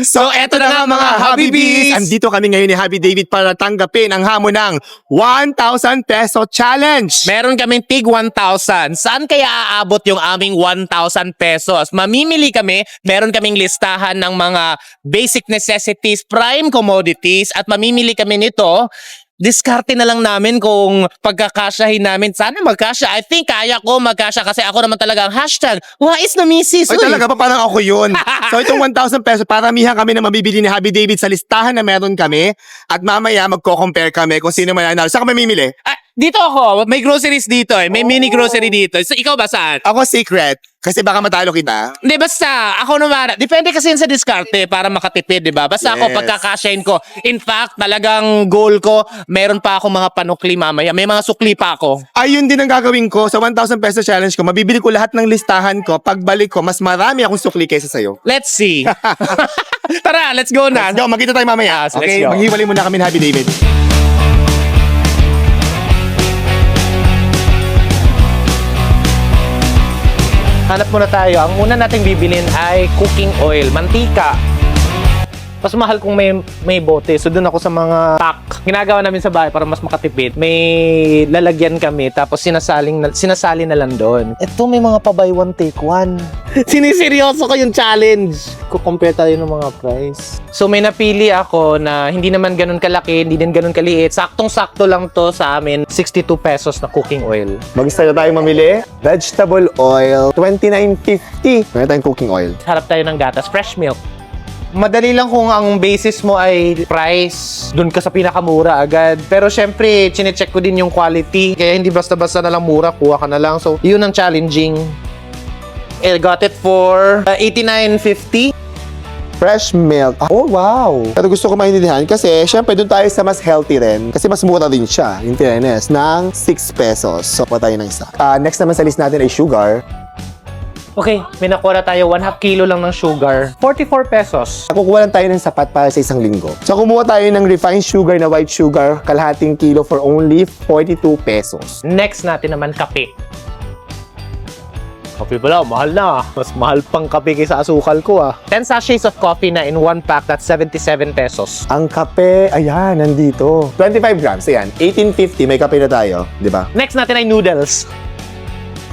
So, eto na nga mga Habibis! Andito kami ngayon ni Happy David para tanggapin ang hamon ng 1,000 peso challenge! Meron kaming tig 1,000. Saan kaya aabot yung aming 1,000 pesos? Mamimili kami, meron kaming listahan ng mga basic necessities, prime commodities, at mamimili kami nito. Diskarte na lang namin kung pagkakasyahin namin. Sana magkasya. I think kaya ko magkasya kasi ako naman talaga ang hashtag. Wais na misis. Ay Uy. talaga pa parang ako yun. so itong 1,000 peso, paramihan kami na mabibili ni Happy David sa listahan na meron kami at mamaya magko-compare kami kung sino mananalo. Saan ka mamimili? Dito ako. May groceries dito eh. May mini grocery dito. So, ikaw ba saan? Ako secret, kasi baka matalo kita. Hindi, basta ako naman, depende kasi yun sa diskarte para makatipid, di ba? Basta ako Yes. pagkakasyahin ko. In fact, talagang goal ko, meron pa ako mga panukli mamaya. May mga sukli pa ako. Ayun din ang gagawin ko sa 1,000 peso challenge ko. Mabibili ko lahat ng listahan ko. Pagbalik ko, mas marami akong sukli kaysa sa'yo. Let's see. Tara, let's go na. Let's go, magkita tayo mamaya. Yes, let's okay, go. maghiwalay muna kami ni Happy David. Hanap muna tayo. Ang una nating bibilin ay cooking oil, mantika. Mas mahal kung may may bote. So doon ako sa mga pack. Ginagawa namin sa bahay para mas makatipid. May lalagyan kami tapos sinasaling na, sinasali na lang doon. Ito may mga pa buy one take one. Siniseryoso ko yung challenge. Ko-compare tayo ng mga price. So may napili ako na hindi naman ganun kalaki, hindi din ganun kaliit. Saktong-sakto lang to sa amin. 62 pesos na cooking oil. Mag-start na tayo mamili. Vegetable oil, 29.50. Meron tayong cooking oil. harap tayo ng gatas, fresh milk. Madali lang kung ang basis mo ay price, dun ka sa pinakamura agad. Pero syempre, chinecheck ko din yung quality. Kaya hindi basta-basta na lang mura, kuha ka na lang. So, yun ang challenging. I got it for uh, 89.50. Fresh milk. Oh, wow. Pero gusto ko maintindihan kasi syempre doon tayo sa mas healthy rin. Kasi mas mura din siya, in fairness, ng 6 pesos. So, pa tayo ng isa. Ah, next naman sa list natin ay sugar. Okay, may nakuha na tayo 1 half kilo lang ng sugar. 44 pesos. Kukuha lang tayo ng sapat para sa isang linggo. So, kumuha tayo ng refined sugar na white sugar, kalahating kilo for only 42 pesos. Next natin naman kape. Kape pala, mahal na. Mas mahal pang kape kaysa asukal ko ah. 10 sachets of coffee na in one pack, that's 77 pesos. Ang kape, ayan, nandito. 25 grams, ayan. 18.50, may kape na tayo, di ba? Next natin ay noodles.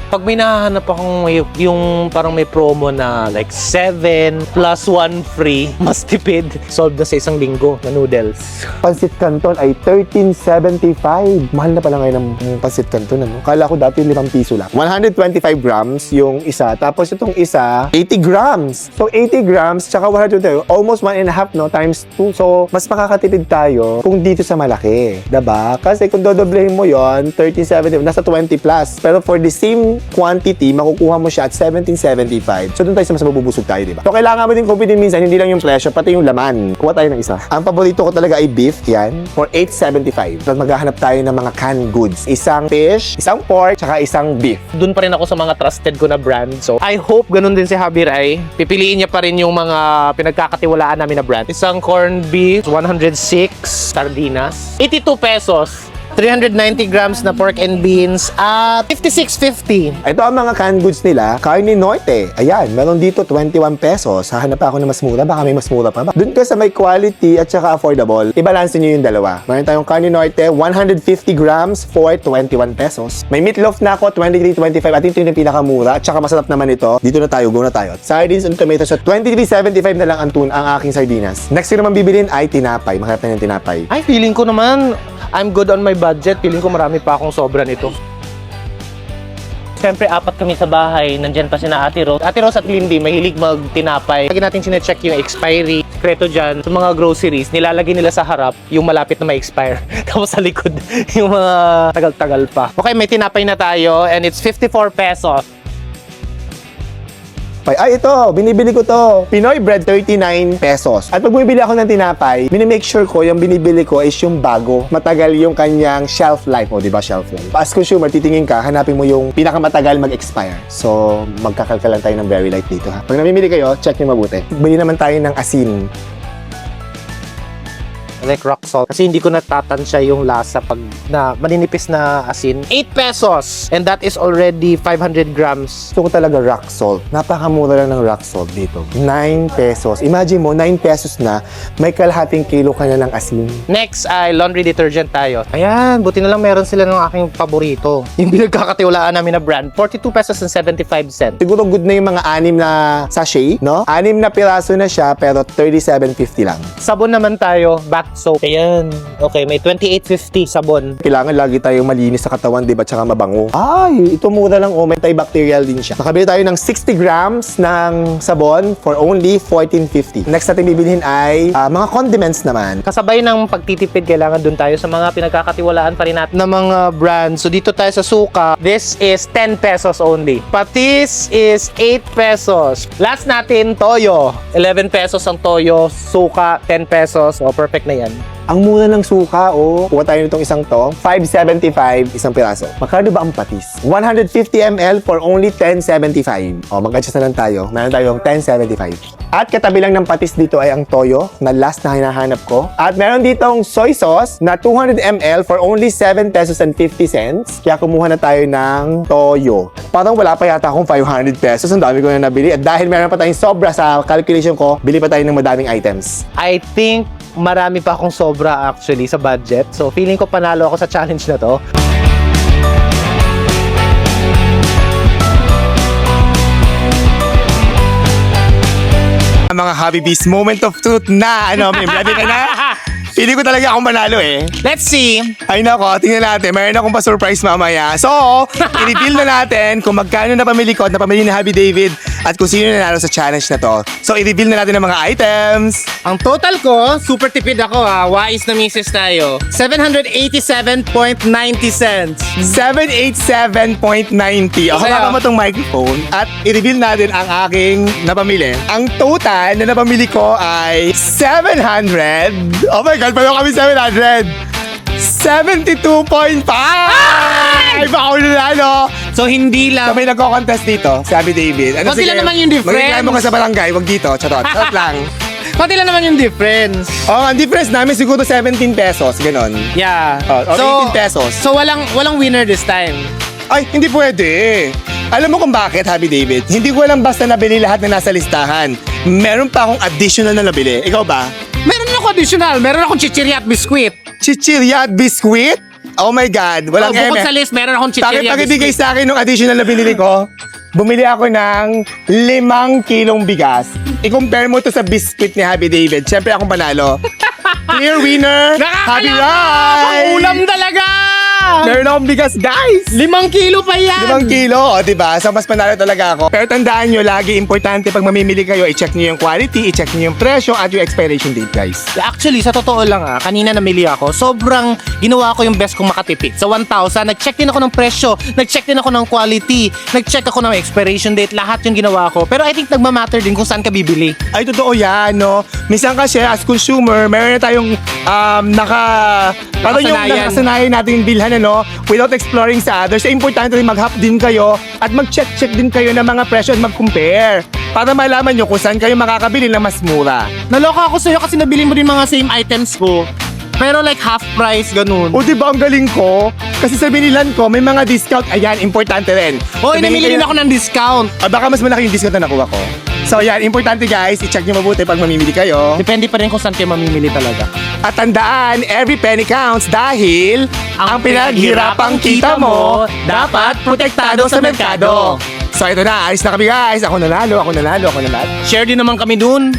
Pag may nahanap akong may, yung parang may promo na like 7 plus 1 free, mas tipid. Solve na sa isang linggo na noodles. Pansit Canton ay 13.75. Mahal na pala ngayon ng Pansit Canton, ano? Kala ko dati 5 piso lang. 125 grams yung isa, tapos itong isa, 80 grams. So, 80 grams, tsaka 120, almost 1 and a half, no? Times 2. So, mas makakatipid tayo kung dito sa malaki. ba? Kasi kung dodoblehin mo yon 13.70, nasa 20 plus. Pero for the same quantity, makukuha mo siya at 17.75. So, doon tayo sa mas mabubusog tayo, di ba? So, kailangan mo din kumpitin minsan, hindi lang yung presyo, pati yung laman. Kuha tayo ng isa. Ang paborito ko talaga ay beef, yan, for 8.75. So, maghahanap tayo ng mga canned goods. Isang fish, isang pork, tsaka isang beef. Doon pa rin ako sa mga trusted ko na brand. So, I hope ganun din si Javier ay pipiliin niya pa rin yung mga pinagkakatiwalaan namin na brand. Isang corned beef, 106 sardinas, 82 pesos. 390 grams na pork and beans at 56.50. Ito ang mga canned goods nila. Carne Norte. Ayan, meron dito 21 pesos. Hahanap ako ng mas mura. Baka may mas mura pa ba? Doon ka sa may quality at saka affordable. I-balance nyo yung dalawa. Meron tayong Carne Norte, 150 grams for 21 pesos. May meatloaf na ako, 23.25. At ito yung pinakamura. At saka masarap naman ito. Dito na tayo, go na tayo. Sardines and tomatoes. So 23.75 na lang ang tun ang aking sardinas. Next ko naman bibilin ay tinapay. Maghanap na ng tinapay. Ay, feeling ko naman, I'm good on my budget. Feeling ko marami pa akong sobra nito. Siyempre, apat kami sa bahay. Nandyan pa si na Ate Rose. Ate Rose at Lindy, mahilig magtinapay. Lagi natin sinecheck yung expiry. Sekreto dyan, sa mga groceries, nilalagay nila sa harap yung malapit na ma-expire. Tapos sa likod, yung mga tagal-tagal pa. Okay, may tinapay na tayo and it's 54 pesos. Ay, ay, ito, binibili ko to. Pinoy bread, 39 pesos. At pag bumibili ako ng tinapay, minimake sure ko yung binibili ko is yung bago. Matagal yung kanyang shelf life. O, di ba shelf life? As consumer, titingin ka, hanapin mo yung pinakamatagal mag-expire. So, magkakalkal lang tayo ng very light dito, ha? Pag namimili kayo, check nyo mabuti. Bili naman tayo ng asin. Like rock salt. Kasi hindi ko natatansya yung lasa pag na maninipis na asin. 8 pesos! And that is already 500 grams. Gusto ko talaga rock salt. Napakamura lang ng rock salt dito. 9 pesos. Imagine mo, 9 pesos na, may kalahating kilo ka na ng asin. Next ay laundry detergent tayo. Ayan, buti na lang meron sila ng aking paborito. Yung pinagkakatiwalaan namin na brand. 42 pesos and 75 cents. Siguro good na yung mga anim na sachet, no? Anim na piraso na siya, pero 37.50 lang. Sabon naman tayo, bath soap. Ayan. Okay, may 28.50 sabon. Kailangan lagi tayong malinis sa katawan, di ba? Tsaka mabango. Ay, ito mura lang. Oh, may antibacterial din siya. Nakabili tayo ng 60 grams ng sabon for only 14.50. Next natin bibilhin ay ah, mga condiments naman. Kasabay ng pagtitipid, kailangan dun tayo sa mga pinagkakatiwalaan pa rin natin ng mga brands. So dito tayo sa suka, this is 10 pesos only. Patis is 8 pesos. Last natin, toyo. 11 pesos ang toyo, suka 10 pesos. O, perfect na yan. Ang mura ng suka, oh. Kuha tayo nitong isang to. 5.75 isang piraso. Magkano ba ang patis? 150 ml for only 10.75. Oh, mag-adjust na lang tayo. Meron tayong 10.75. At katabi lang ng patis dito ay ang toyo na last na hinahanap ko. At meron ditong soy sauce na 200 ml for only 7 pesos and 50 cents. Kaya kumuha na tayo ng toyo. Parang wala pa yata akong 500 pesos. Ang dami ko na nabili. At dahil meron pa tayong sobra sa calculation ko, bili pa tayo ng madaming items. I think marami pa akong sobra actually sa budget. So feeling ko panalo ako sa challenge na to. Ang mga Hobby Beast moment of truth na ano, may ready ka na? Pili ko talaga akong manalo eh. Let's see. Ay nako, tingnan natin. Mayroon akong pa-surprise mamaya. So, i-reveal na natin kung magkano na pamili ko at napamili ni Happy David at kung sino nanalo sa challenge na to. So, i-reveal na natin ang mga items. Ang total ko, super tipid ako ha. Wais na misis tayo. 787.90 cents. 787.90. O, Sa'yo. hawakan mo tong microphone at i-reveal natin ang aking napamili. Ang total na napamili ko ay 700. Oh my God, paano kami 700? 72.5! Ay! Baka ako nanalo! So hindi lang. Kami nagko-contest dito, sabi David. Konti lang naman yung difference. Magkikaya mo ka sa barangay, wag dito. Charot. Charot lang. Pati lang naman yung difference. Oh, ang difference namin siguro 17 pesos, ganon. Yeah. Oh, or 18 pesos. So walang walang winner this time. Ay, hindi pwede. Alam mo kung bakit, Happy David? Hindi ko lang basta nabili lahat na nasa listahan. Meron pa akong additional na nabili. Ikaw ba? Meron ako additional. Meron akong chichirya at biskwit. Chichirya at biscuit? Oh my God. Walang Oh, bukod eme. sa list, meron akong chichirya at biskwit. sa akin ng additional na binili ko? Bumili ako ng limang kilong bigas. I-compare mo to sa biscuit ni Happy David. Siyempre akong panalo. Clear winner! Happy ride! Ulam talaga! Meron akong bigas, guys! Limang kilo pa yan! Limang kilo, o diba? So mas panalo talaga ako. Pero tandaan nyo, lagi importante pag mamimili kayo, i-check nyo yung quality, i-check nyo yung presyo at yung expiration date, guys. Actually, sa totoo lang ah, kanina namili ako, sobrang ginawa ko yung best kong makatipid. Sa 1,000, nag-check din ako ng presyo, nag-check din ako ng quality, nag-check ako ng expiration date, lahat yung ginawa ko. Pero I think nagmamatter din kung saan ka bibili. Ay, totoo yan, no? Minsan kasi, as consumer, meron na tayong um, naka... Parang yung Nakasanayan. nakasanayan natin bilhan, ano? Without exploring sa others. So, importante rin mag-hop din kayo at mag-check-check din kayo ng mga presyo at mag-compare. Para malaman nyo kung saan kayo makakabili ng mas mura. Naloka ako sa'yo kasi nabili mo din mga same items ko. Pero like half price, ganun. O, di ba ang galing ko? Kasi sa binilan ko, may mga discount. Ayan, importante rin. Hoy, Sabihin namili kayo- ako ng discount. Ah, baka mas malaki yung discount na nakuha ko. So yan, importante guys, i-check nyo mabuti pag mamimili kayo. Depende pa rin kung saan kayo mamimili talaga. At tandaan, every penny counts dahil ang, pinaghirapang kita mo, dapat protektado sa merkado. So ito na, alis na kami guys. Ako nanalo, ako nanalo, ako nanalo. Share din naman kami dun.